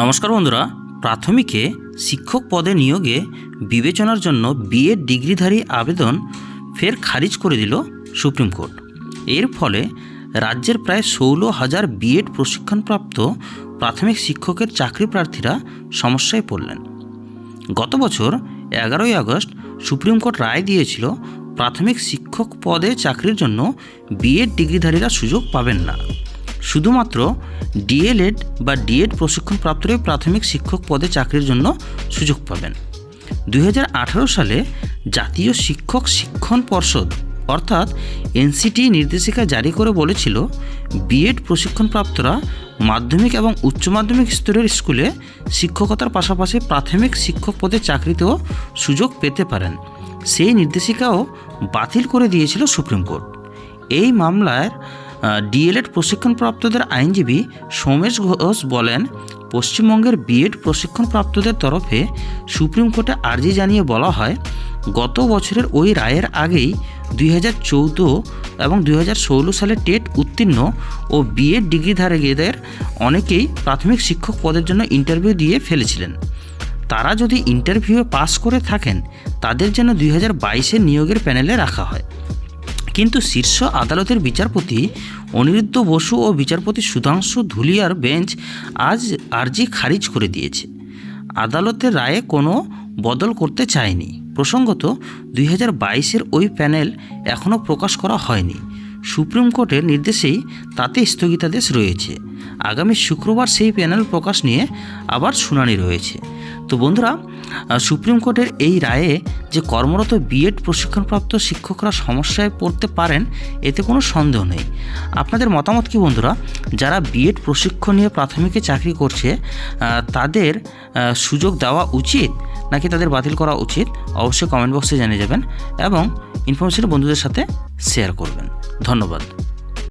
নমস্কার বন্ধুরা, প্রাথমিকে শিক্ষক পদে নিয়োগে বিবেচনার জন্য বিএড ডিগ্রিধারী আবেদন ফের খারিজ করে দিল সুপ্রিম কোর্ট। এর ফলে রাজ্যের প্রায় ষোলো হাজার বিএড প্রশিক্ষণপ্রাপ্ত প্রাথমিক শিক্ষকের চাকরি প্রার্থীরা সমস্যায় পড়লেন। গত বছর এগারোই আগস্ট সুপ্রিম কোর্ট রায় দিয়েছিল, প্রাথমিক শিক্ষক পদে চাকরির জন্য বিএড ডিগ্রিধারীরা সুযোগ পাবেন না। শুধুমাত্র ডিএলএড বা ডিএড প্রশিক্ষণপ্রাপ্তরাই প্রাথমিক শিক্ষক পদে চাকরির জন্য সুযোগ পাবেন। দু হাজার আঠারো সালে জাতীয় শিক্ষক শিক্ষণ পর্ষদ, অর্থাৎ এনসিটি নির্দেশিকা জারি করে বলেছিল বিএড প্রশিক্ষণপ্রাপ্তরা মাধ্যমিক এবং উচ্চ মাধ্যমিক স্তরের স্কুলে শিক্ষকতার পাশাপাশি প্রাথমিক শিক্ষক পদে চাকরিতেও সুযোগ পেতে পারেন। সেই নির্দেশিকাও বাতিল করে দিয়েছিল সুপ্রিম কোর্ট। এই মামলার ডিএলএড প্রশিক্ষণপ্রাপ্তদের আইনজীবী সোমেশ ঘোষ বলেন, পশ্চিমবঙ্গের বিএড প্রশিক্ষণপ্রাপ্তদের তরফে সুপ্রিম কোর্টে আর্জি জানিয়ে বলা হয়, গত বছরের ওই রায়ের আগেই দুই হাজার চৌদ্দ এবং দুই হাজার ষোলো সালে টেট উত্তীর্ণ ও বিএড ডিগ্রিধারীদের অনেকেই প্রাথমিক শিক্ষক পদের জন্য ইন্টারভিউ দিয়ে ফেলেছিলেন। তারা যদি ইন্টারভিউয়ে পাস করে থাকেন, তাদের যেন দুই হাজার নিয়োগের প্যানেলে রাখা হয়। কিন্তু শীর্ষ আদালতের বিচারপতি অনিরুদ্ধ বসু ও বিচারপতি সুধাংশু ধুলিয়ার বেঞ্চ আজ আর্জি খারিজ করে দিয়েছে। আদালতের রায়ে কোনো বদল করতে চায়নি। প্রসঙ্গত, দুই হাজার ওই প্যানেল এখনও প্রকাশ করা হয়নি। সুপ্রিম কোর্টের নির্দেশেই তাতে স্থগিতাদেশ রয়েছে। আগামী শুক্রবার সেই প্যানেল প্রকাশ নিয়ে আবার শুনানি রয়েছে। তো বন্ধুরা সুপ্রিম কোর্টের এই রায়ে যে কর্মরত বিএড প্রশিক্ষণপ্রাপ্ত শিক্ষকরা সমস্যায় পড়তে পারেন, এতে কোনো সন্দেহ নেই। আপনাদের মতামত কি বন্ধুরা? যারা বিএড প্রশিক্ষণ নিয়ে প্রাথমিকে চাকরি করছে তাদের সুযোগ দেওয়া উচিত নাকি তাদের বাতিল করা উচিত? অবশ্যই কমেন্ট বক্সে জানিয়ে যাবেন এবং ইনফরমেশন বন্ধুদের সাথে শেয়ার করবেন। ধন্যবাদ।